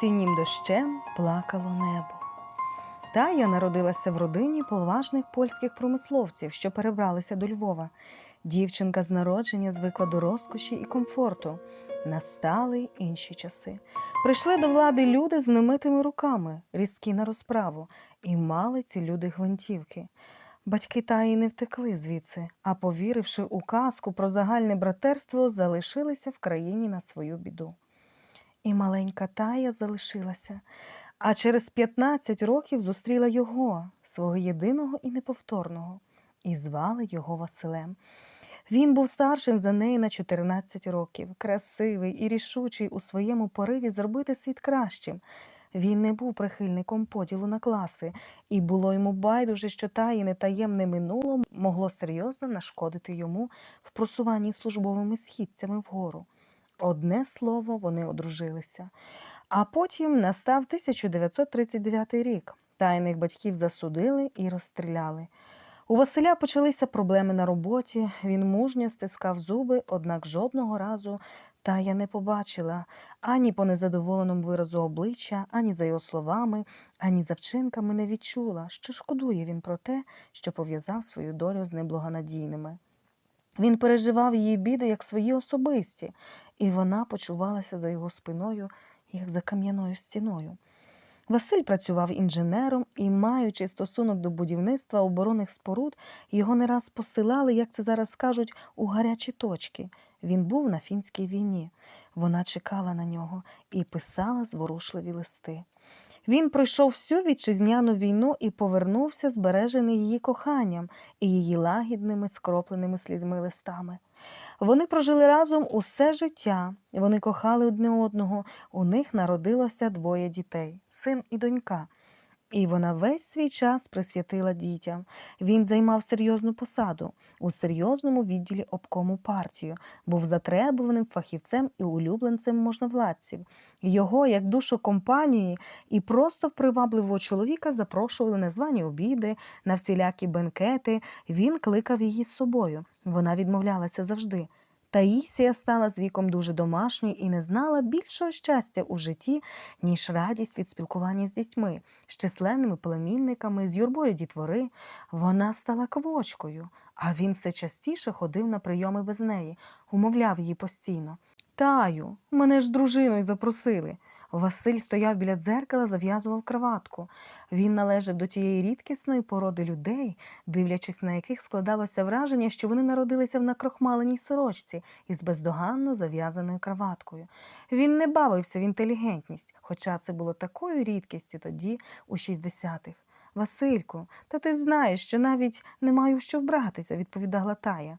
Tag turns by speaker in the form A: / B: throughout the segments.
A: осіннім дощем плакало небо. Тая народилася в родині поважних польських промисловців, що перебралися до Львова. Дівчинка з народження звикла до розкоші і комфорту. Настали інші часи. Прийшли до влади люди з немитими руками, різкі на розправу, і мали ці люди гвинтівки. Батьки Таї не втекли звідси, а повіривши у казку про загальне братерство, залишилися в країні на свою біду. І маленька Тая залишилася, а через 15 років зустріла його, свого єдиного і неповторного, і звали його Василем. Він був старшим за неї на 14 років, красивий і рішучий у своєму пориві зробити світ кращим. Він не був прихильником поділу на класи, і було йому байдуже, що таїне таємне минуло могло серйозно нашкодити йому в просуванні службовими східцями вгору. Одне слово, вони одружилися. А потім настав 1939 рік. Тайних батьків засудили і розстріляли. У Василя почалися проблеми на роботі. Він мужньо стискав зуби, однак жодного разу Тая не побачила ані по незадоволеному виразу обличчя, ані за його словами, ані за вчинками не відчула, що шкодує він про те, що пов'язав свою долю з неблагонадійними. Він переживав її біди як свої особисті, і вона почувалася за його спиною, як за кам'яною стіною. Василь працював інженером і, маючи стосунок до будівництва оборонних споруд, його не раз посилали, як це зараз кажуть, у гарячі точки. Він був на фінській війні. Вона чекала на нього і писала зворушливі листи. Він пройшов всю вітчизняну війну і повернувся, збережений її коханням і її лагідними, скропленими слізьми листами. Вони прожили разом усе життя, вони кохали одне одного, у них народилося двоє дітей син і донька. І вона весь свій час присвятила дітям. Він займав серйозну посаду у серйозному відділі обкому партію, був затребуваним фахівцем і улюбленцем можновладців. Його, як душу компанії, і просто привабливого чоловіка запрошували на звані обіди, на всілякі бенкети. Він кликав її з собою. Вона відмовлялася завжди. Таїсія стала з віком дуже домашньою і не знала більшого щастя у житті, ніж радість від спілкування з дітьми, з численними племінниками, з юрбою дітвори. Вона стала квочкою, а він все частіше ходив на прийоми без неї, умовляв її постійно. Таю, мене ж дружиною запросили. Василь стояв біля дзеркала, зав'язував краватку. Він належав до тієї рідкісної породи людей, дивлячись на яких складалося враження, що вони народилися в накрохмаленій сорочці із бездоганно зав'язаною краваткою. Він не бавився в інтелігентність, хоча це було такою рідкістю тоді, у 60-х. Васильку, та ти знаєш, що навіть не маю що вбратися, відповідала Тая.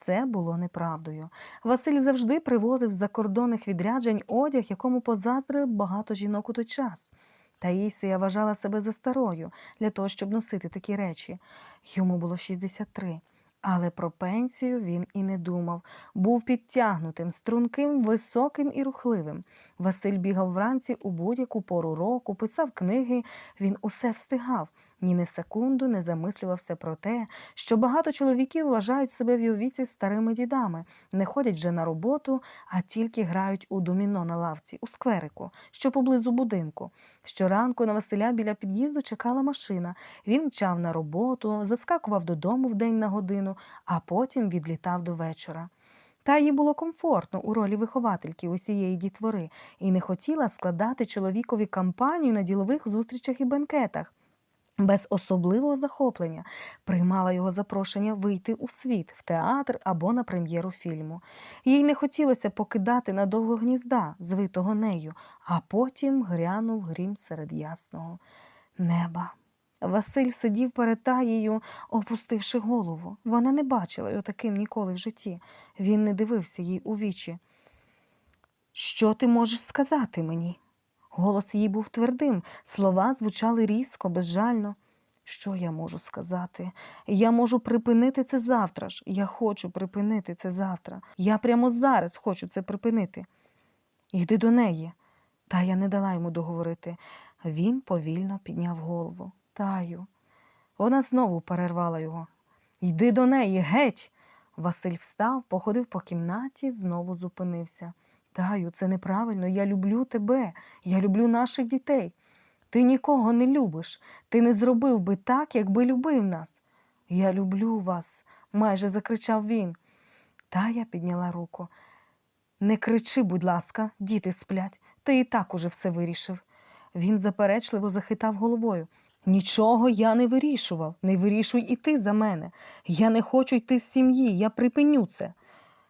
A: Це було неправдою. Василь завжди привозив з закордонних відряджень одяг, якому позаздрили багато жінок у той час. Таїсія вважала себе за старою для того, щоб носити такі речі. Йому було 63. Але про пенсію він і не думав. Був підтягнутим, струнким, високим і рухливим. Василь бігав вранці у будь-яку пору року, писав книги, він усе встигав. Ні на секунду не замислювався про те, що багато чоловіків вважають себе в віці старими дідами, не ходять вже на роботу, а тільки грають у доміно на лавці, у скверику, що поблизу будинку. Щоранку на Василя біля під'їзду чекала машина. Він мчав на роботу, заскакував додому в день на годину, а потім відлітав до вечора. Та їй було комфортно у ролі виховательки усієї дітвори і не хотіла складати чоловікові кампанію на ділових зустрічах і бенкетах. Без особливого захоплення приймала його запрошення вийти у світ, в театр або на прем'єру фільму. Їй не хотілося покидати надовго гнізда, звитого нею, а потім грянув грім серед ясного неба. Василь сидів перед таєю, опустивши голову. Вона не бачила його таким ніколи в житті. Він не дивився їй у вічі. Що ти можеш сказати мені? Голос її був твердим, слова звучали різко, безжально. Що я можу сказати? Я можу припинити це завтра ж. Я хочу припинити це завтра. Я прямо зараз хочу це припинити. Йди до неї. Та я не дала йому договорити. Він повільно підняв голову. Таю. Вона знову перервала його. Йди до неї, геть. Василь встав, походив по кімнаті, знову зупинився. Таю, це неправильно. Я люблю тебе, я люблю наших дітей. Ти нікого не любиш. Ти не зробив би так, якби любив нас. Я люблю вас, майже закричав він. Тая підняла руку. Не кричи, будь ласка, діти сплять. Ти і так уже все вирішив. Він заперечливо захитав головою. Нічого я не вирішував, не вирішуй і ти за мене. Я не хочу йти з сім'ї, я припиню це.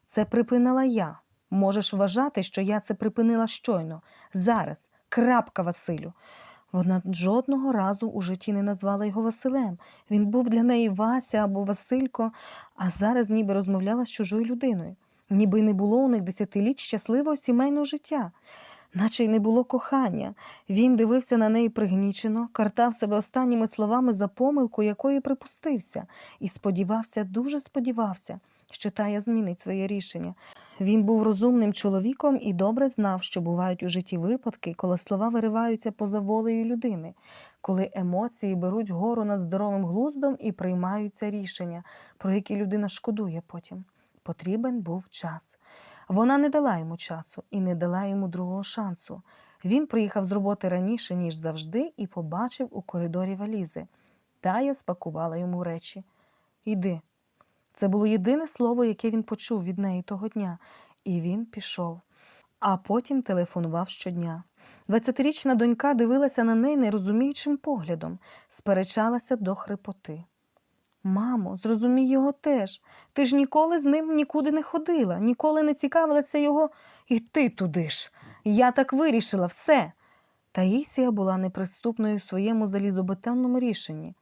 A: Це припинила я. Можеш вважати, що я це припинила щойно. Зараз. Крапка, Василю. Вона жодного разу у житті не назвала його Василем. Він був для неї Вася або Василько, а зараз ніби розмовляла з чужою людиною. Ніби й не було у них десятиліть щасливого сімейного життя, наче й не було кохання. Він дивився на неї пригнічено, картав себе останніми словами за помилку, якої припустився, і сподівався, дуже сподівався, що Тая змінить своє рішення. Він був розумним чоловіком і добре знав, що бувають у житті випадки, коли слова вириваються поза волею людини, коли емоції беруть гору над здоровим глуздом і приймаються рішення, про які людина шкодує потім. Потрібен був час. Вона не дала йому часу і не дала йому другого шансу. Він приїхав з роботи раніше, ніж завжди, і побачив у коридорі валізи. Тая спакувала йому речі. Йди. Це було єдине слово, яке він почув від неї того дня, і він пішов. А потім телефонував щодня. Двадцятирічна донька дивилася на неї нерозуміючим поглядом, сперечалася до хрипоти. Мамо, зрозумій його теж. Ти ж ніколи з ним нікуди не ходила, ніколи не цікавилася його. І ти туди ж. Я так вирішила все. Таїсія була неприступною в своєму залізобетонному рішенні.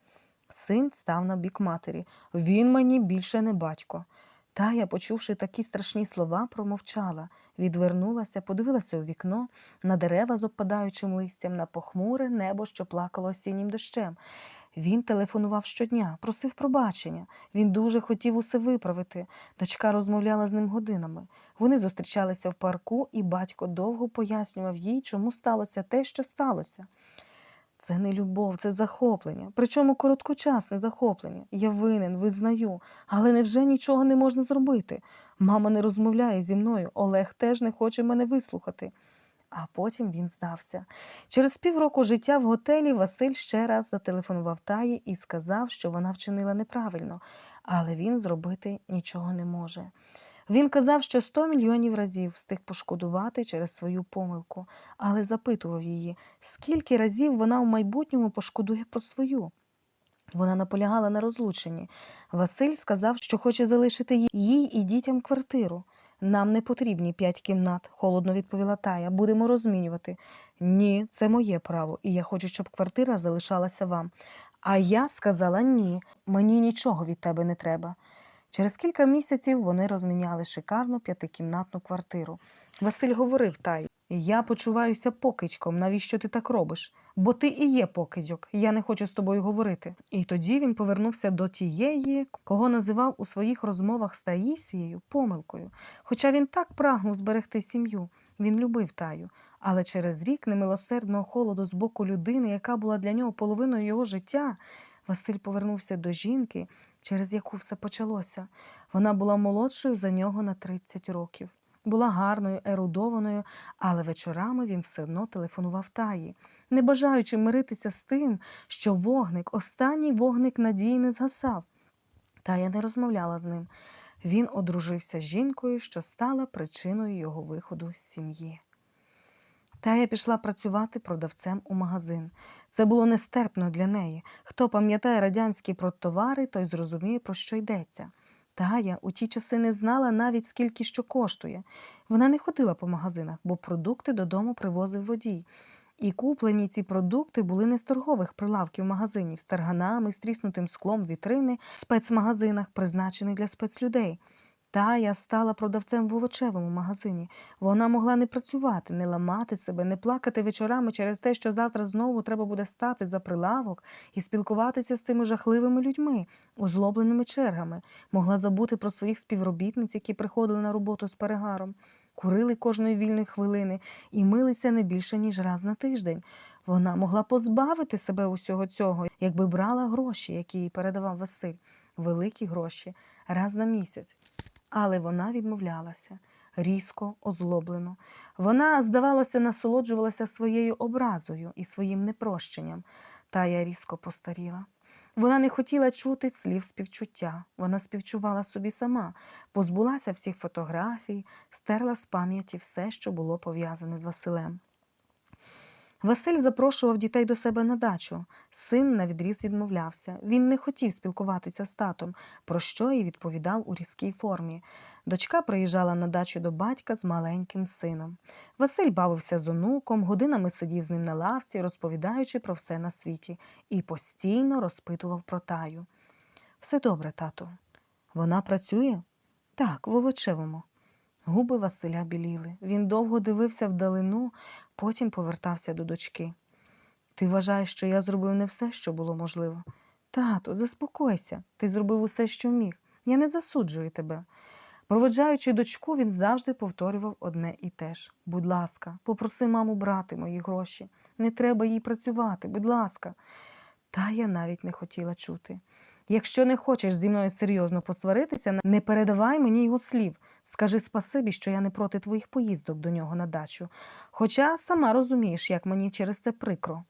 A: Син став на бік матері. Він мені більше не батько. Тая, почувши такі страшні слова, промовчала, відвернулася, подивилася у вікно, на дерева з опадаючим листям, на похмуре небо, що плакало осіннім дощем. Він телефонував щодня, просив пробачення. Він дуже хотів усе виправити. Дочка розмовляла з ним годинами. Вони зустрічалися в парку, і батько довго пояснював їй, чому сталося те, що сталося. Це не любов, це захоплення. Причому короткочасне захоплення. Я винен, визнаю, але невже нічого не можна зробити? Мама не розмовляє зі мною, Олег теж не хоче мене вислухати. А потім він здався. Через півроку життя в готелі Василь ще раз зателефонував Таї і сказав, що вона вчинила неправильно, але він зробити нічого не може. Він казав, що сто мільйонів разів встиг пошкодувати через свою помилку, але запитував її, скільки разів вона в майбутньому пошкодує про свою. Вона наполягала на розлученні. Василь сказав, що хоче залишити їй- і дітям квартиру. Нам не потрібні п'ять кімнат, холодно відповіла Тая. Будемо розмінювати. Ні, це моє право, і я хочу, щоб квартира залишалася вам. А я сказала ні, мені нічого від тебе не треба. Через кілька місяців вони розміняли шикарну п'ятикімнатну квартиру. Василь говорив Таї, я почуваюся покидьком, навіщо ти так робиш? Бо ти і є покидьок, я не хочу з тобою говорити. І тоді він повернувся до тієї, кого називав у своїх розмовах з Таїсією помилкою. Хоча він так прагнув зберегти сім'ю, він любив Таю. Але через рік немилосердного холоду з боку людини, яка була для нього половиною його життя, Василь повернувся до жінки, через яку все почалося. Вона була молодшою за нього на 30 років. Була гарною, ерудованою, але вечорами він все одно телефонував таї, не бажаючи миритися з тим, що вогник, останній вогник надії не згасав. Тая не розмовляла з ним. Він одружився з жінкою, що стала причиною його виходу з сім'ї. Тая пішла працювати продавцем у магазин. Це було нестерпно для неї. Хто пам'ятає радянські продтовари, той зрозуміє, про що йдеться. Тая у ті часи не знала навіть скільки що коштує. Вона не ходила по магазинах, бо продукти додому привозив водій. І куплені ці продукти були не з торгових прилавків магазинів, з тарганами, з тріснутим склом вітрини в спецмагазинах, призначених для спецлюдей. Тая стала продавцем в овочевому магазині. Вона могла не працювати, не ламати себе, не плакати вечорами через те, що завтра знову треба буде стати за прилавок і спілкуватися з цими жахливими людьми, озлобленими чергами. Могла забути про своїх співробітниць, які приходили на роботу з перегаром, курили кожної вільної хвилини і милися не більше, ніж раз на тиждень. Вона могла позбавити себе усього цього, якби брала гроші, які їй передавав Василь, великі гроші, раз на місяць. Але вона відмовлялася. різко, озлоблено. Вона, здавалося, насолоджувалася своєю образою і своїм непрощенням. Тая різко постаріла. Вона не хотіла чути слів співчуття. Вона співчувала собі сама, позбулася всіх фотографій, стерла з пам'яті все, що було пов'язане з Василем. Василь запрошував дітей до себе на дачу. Син навідріз відмовлявся. Він не хотів спілкуватися з татом, про що і відповідав у різкій формі. Дочка приїжджала на дачу до батька з маленьким сином. Василь бавився з онуком, годинами сидів з ним на лавці, розповідаючи про все на світі, і постійно розпитував про таю. Все добре, тату. Вона працює? Так, в овочевому. Губи Василя біліли. Він довго дивився вдалину, потім повертався до дочки. Ти вважаєш, що я зробив не все, що було можливо? Тату, заспокойся. Ти зробив усе, що міг. Я не засуджую тебе. Проведжаючи дочку, він завжди повторював одне і те ж. Будь ласка, попроси маму брати мої гроші. Не треба їй працювати, будь ласка. Та я навіть не хотіла чути. Якщо не хочеш зі мною серйозно посваритися, не передавай мені його слів. Скажи спасибі, що я не проти твоїх поїздок до нього на дачу. Хоча сама розумієш, як мені через це прикро.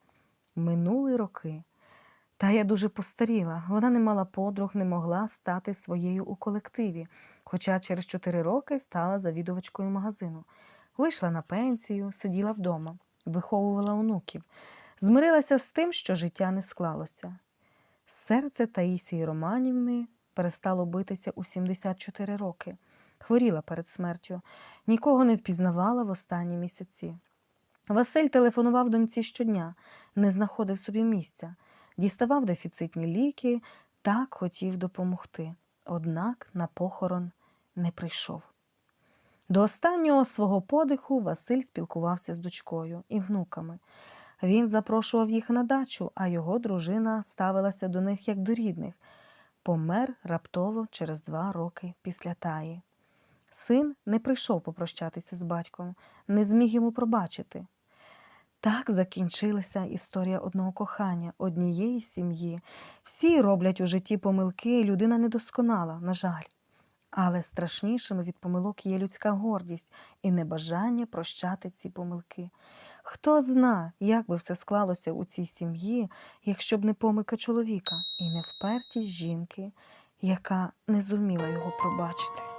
A: Минули роки. Та я дуже постаріла. Вона не мала подруг, не могла стати своєю у колективі, хоча через чотири роки стала завідувачкою магазину. Вийшла на пенсію, сиділа вдома, виховувала онуків, змирилася з тим, що життя не склалося. Серце Таїсії Романівни перестало битися у 74 роки. Хворіла перед смертю, нікого не впізнавала в останні місяці. Василь телефонував доньці щодня, не знаходив собі місця, діставав дефіцитні ліки, так хотів допомогти. Однак на похорон не прийшов. До останнього свого подиху Василь спілкувався з дочкою і внуками. Він запрошував їх на дачу, а його дружина ставилася до них як до рідних. Помер раптово через два роки після таї. Син не прийшов попрощатися з батьком, не зміг йому пробачити. Так закінчилася історія одного кохання, однієї сім'ї. Всі роблять у житті помилки, людина недосконала, на жаль. Але страшнішими від помилок є людська гордість і небажання прощати ці помилки. Хто зна, як би все склалося у цій сім'ї, якщо б не помилка чоловіка і не впертість жінки, яка не зуміла його пробачити.